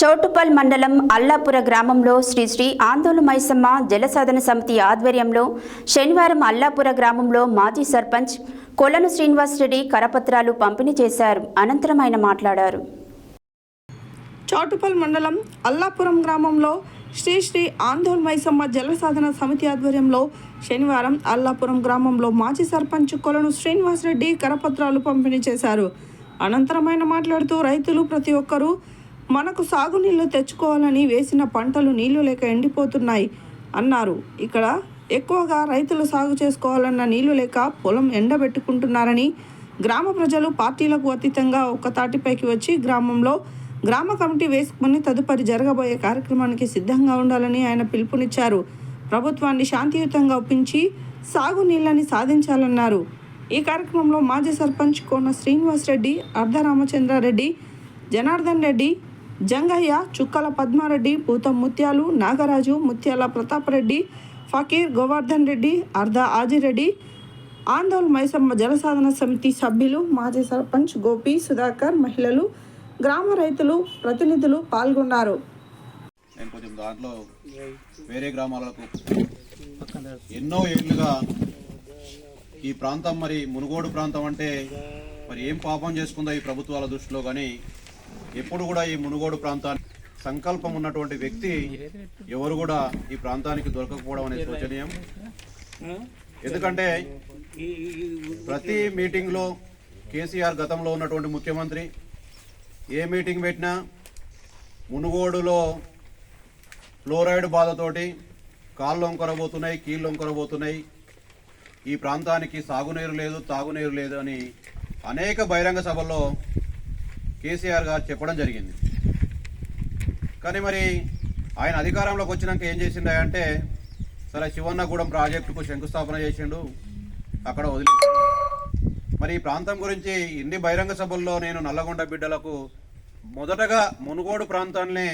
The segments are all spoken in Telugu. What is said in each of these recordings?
చౌటుపల్ మండలం అల్లాపుర గ్రామంలో శ్రీ శ్రీ ఆందోళన మైసమ్మ జలసాధన సమితి ఆధ్వర్యంలో శనివారం అల్లాపుర గ్రామంలో మాజీ సర్పంచ్ కొలను శ్రీనివాసరెడ్డి కరపత్రాలు పంపిణీ చేశారు. అనంతరం ఆయన మాట్లాడారు. చౌటుపల్ మండలం అల్లాపురం గ్రామంలో శ్రీ శ్రీ ఆందోళ్ మైసమ్మ జలసాధన సమితి ఆధ్వర్యంలో శనివారం అల్లాపురం గ్రామంలో మాజీ సర్పంచ్ కొలను శ్రీనివాసరెడ్డి కరపత్రాలు పంపిణీ చేశారు. అనంతరం ఆయన మాట్లాడుతూ రైతులు ప్రతి ఒక్కరూ మనకు సాగునీళ్ళు తెచ్చుకోవాలని వేసిన పంటలు నీళ్ళు లేక ఎండిపోతున్నాయి అన్నారు. ఇక్కడ ఎక్కువగా రైతులు సాగు చేసుకోవాలన్న నీళ్ళు లేక పొలం ఎండబెట్టుకుంటున్నారని గ్రామ ప్రజలు పార్టీలకు అతీతంగా ఒక తాటిపైకి వచ్చి గ్రామంలో గ్రామ కమిటీ వేసుకుని తదుపరి జరగబోయే కార్యక్రమానికి సిద్ధంగా ఉండాలని ఆయన పిలుపునిచ్చారు. ప్రభుత్వాన్ని శాంతియుతంగా ఒప్పించి సాగునీళ్ళని సాధించాలన్నారు. ఈ కార్యక్రమంలో మాజీ సర్పంచ్ కోన శ్రీనివాస్ రెడ్డి అర్ధ రామచంద్రారెడ్డి జనార్దన్ రెడ్డి జంగయ్య చుక్కల పద్మారెడ్డి పూతం ముత్యాలు నాగరాజు ముత్యాల ప్రతాపరెడ్డి ఫకీర్ గోవర్ధన్ రెడ్డి అర్ధ ఆజిరెడ్డి ఆందోళన మైసమ్మ జలసాధన సమితి సభ్యులు మాజీ సర్పంచ్ గోపి సుధాకర్ మహిళలు గ్రామ రైతులు ప్రతినిధులు పాల్గొన్నారు. నేను కొంచెం దాంట్లో వేరే గ్రామాలకు ఎన్నో ఏళ్ళుగా ఈ ప్రాంతం మరి మునుగోడు ప్రాంతం అంటే మరి ఏం పాపం చేసుకుందో ఈ ప్రభుత్వాల దృష్టిలో కానీ ఎప్పుడు కూడా ఈ మునుగోడు ప్రాంతానికి సంకల్పం ఉన్నటువంటి వ్యక్తి ఎవరు కూడా ఈ ప్రాంతానికి దొరకకపోవడం అనేది శోచనీయం. ఎందుకంటే ప్రతి మీటింగ్లో కేసీఆర్ గతంలో ఉన్నటువంటి ముఖ్యమంత్రి ఏ మీటింగ్ పెట్టినా మునుగోడులో ఫ్లోరైడ్ బాధతోటి కాళ్ళు వంకరబోతున్నాయి కీళ్ళు వంకరబోతున్నాయి. ఈ ప్రాంతానికి సాగునీరు లేదు తాగునీరు లేదు అని అనేక బహిరంగ సభల్లో కేసీఆర్ గారు చెప్పడం జరిగింది. కానీ మరి ఆయన అధికారంలోకి వచ్చినాక ఏం చేసిండే అంటే సరే శివన్నగూడెం ప్రాజెక్టుకు శంకుస్థాపన చేసిండు అక్కడ వదిలి మరి ఈ ప్రాంతం గురించి ఇన్ని బహిరంగ సభల్లో నేను నల్లగొండ బిడ్డలకు మొదటగా మునుగోడు ప్రాంతాన్ని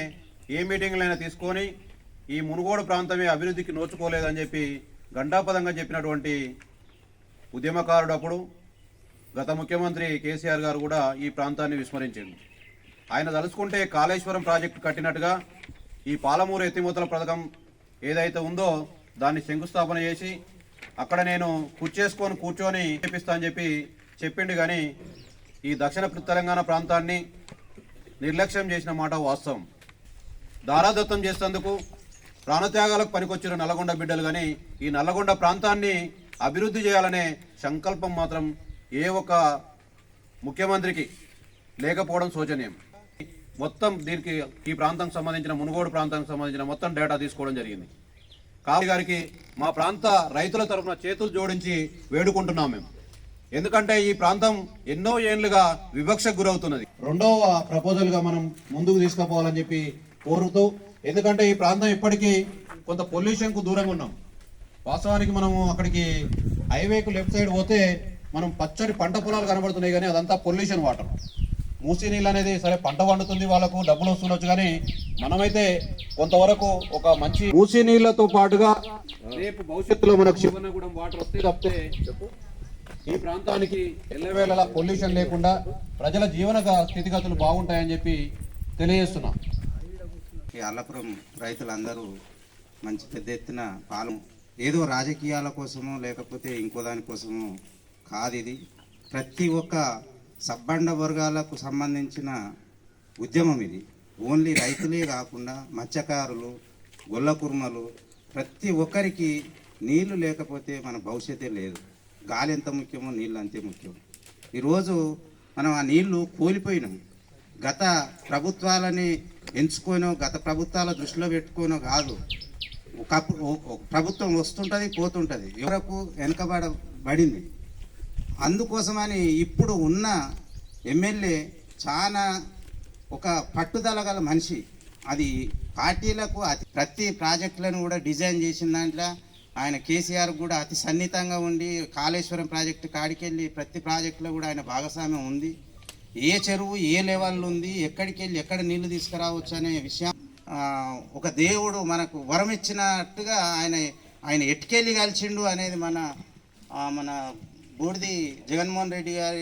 ఏ మీటింగ్లైనా తీసుకొని ఈ మునుగోడు ప్రాంతమే అభివృద్ధికి నోచుకోలేదని చెప్పి గంటాపదంగా చెప్పినటువంటి ఉద్యమకారుడు అప్పుడు గత ముఖ్యమంత్రి కేసీఆర్ గారు కూడా ఈ ప్రాంతాన్ని విస్మరించింది ఆయన తలుచుకుంటే కాళేశ్వరం ప్రాజెక్టు కట్టినట్టుగా ఈ పాలమూరు ఎత్తిమూతల పథకం ఏదైతే ఉందో దాన్ని శంకుస్థాపన చేసి అక్కడ నేను కుర్చేసుకొని కూర్చొని చేపిస్తా అని చెప్పి చెప్పిండు కానీ ఈ దక్షిణ తెలంగాణ ప్రాంతాన్ని నిర్లక్ష్యం చేసిన మాట వాస్తవం. దారాదత్తం చేసేందుకు ప్రాణత్యాగాలకు పనికొచ్చిన నల్లగొండ బిడ్డలు కానీ ఈ నల్లగొండ ప్రాంతాన్ని అభివృద్ధి చేయాలనే సంకల్పం మాత్రం ఏ ఒక్క ముఖ్యమంత్రికి లేకపోవడం శోచనీయం. మొత్తం దీనికి ఈ ప్రాంతానికి సంబంధించిన మునుగోడు ప్రాంతానికి సంబంధించిన మొత్తం డేటా తీసుకోవడం జరిగింది. కాళీ గారికి మా ప్రాంత రైతుల తరఫున చేతులు జోడించి వేడుకుంటున్నాం మేము. ఎందుకంటే ఈ ప్రాంతం ఎన్నో ఏళ్ళుగా వివక్షకు గురవుతున్నది. రెండవ ప్రపోజల్గా మనం ముందుకు తీసుకుపోవాలని చెప్పి కోరుతూ ఎందుకంటే ఈ ప్రాంతం ఇప్పటికీ కొంత పొల్యూషన్కు దూరంగా ఉన్నాం. వాస్తవానికి మనము అక్కడికి హైవేకు లెఫ్ట్ సైడ్ పోతే మనం పచ్చడి పంట పొలాలు కనబడుతున్నాయి కానీ అదంతా పొల్యూషన్ వాటర్. మూసీ నీళ్ళు అనేది సరే పంట పండుతుంది వాళ్ళకు డబ్బులు వస్తుండొచ్చు కానీ మనమైతే కొంతవరకు ఒక మంచి మూసీ నీళ్ళతో పాటుగా రేపు భవిష్యత్తులో మనకు శివనగూడెం వాటర్ వస్తే తప్పితే ఈ ప్రాంతానికి ఎల్లవేళలా పొల్యూషన్ లేకుండా ప్రజల జీవన స్థితిగతులు బాగుంటాయని చెప్పి తెలియజేస్తున్నాం. ఈ అల్లపురం రైతులందరూ మంచి పెద్ద ఎత్తున పాలు ఏదో రాజకీయాల కోసమో లేకపోతే ఇంకో దానికోసమో కాదు ఇది ప్రతి ఒక్క సబ్బండ వర్గాలకు సంబంధించిన ఉద్యమం ఇది. ఓన్లీ రైతులే కాకుండా మత్స్యకారులు గొల్ల కుర్మలు ప్రతి ఒక్కరికి నీళ్ళు లేకపోతే మన భవిష్యత్తే లేదు. గాలి ఎంత ముఖ్యమో నీళ్ళు అంతే ముఖ్యం. ఈరోజు మనం ఆ నీళ్ళు కోల్పోయినాం. గత ప్రభుత్వాలని ఎంచుకోనో గత ప్రభుత్వాల దృష్టిలో పెట్టుకోనో కాదు. ఒక ప్రభుత్వం వస్తుంటుంది పోతుంటుంది. ఎవరకు వెనుకబడబడింది? అందుకోసమని ఇప్పుడు ఉన్న ఎమ్మెల్యే చాలా ఒక పట్టుదల గల మనిషి. అది పార్టీలకు అతి ప్రతి ప్రాజెక్టులను కూడా డిజైన్ చేసిన దాంట్లో ఆయన కేసీఆర్ కూడా అతి సన్నిహితంగా ఉండి కాళేశ్వరం ప్రాజెక్టు కాడికెళ్ళి ప్రతి ప్రాజెక్టులో కూడా ఆయన భాగస్వామ్యం ఉంది. ఏ చెరువు ఏ లెవెల్లో ఉంది ఎక్కడికి వెళ్ళి ఎక్కడ నీళ్ళు తీసుకురావచ్చు అనే విషయం ఒక దేవుడు మనకు వరం ఇచ్చినట్టుగా ఆయన ఆయన ఎటుకెళ్ళి కలిసిండు అనేది మన మన బూడిది జగన్మోహన్ రెడ్డి గారి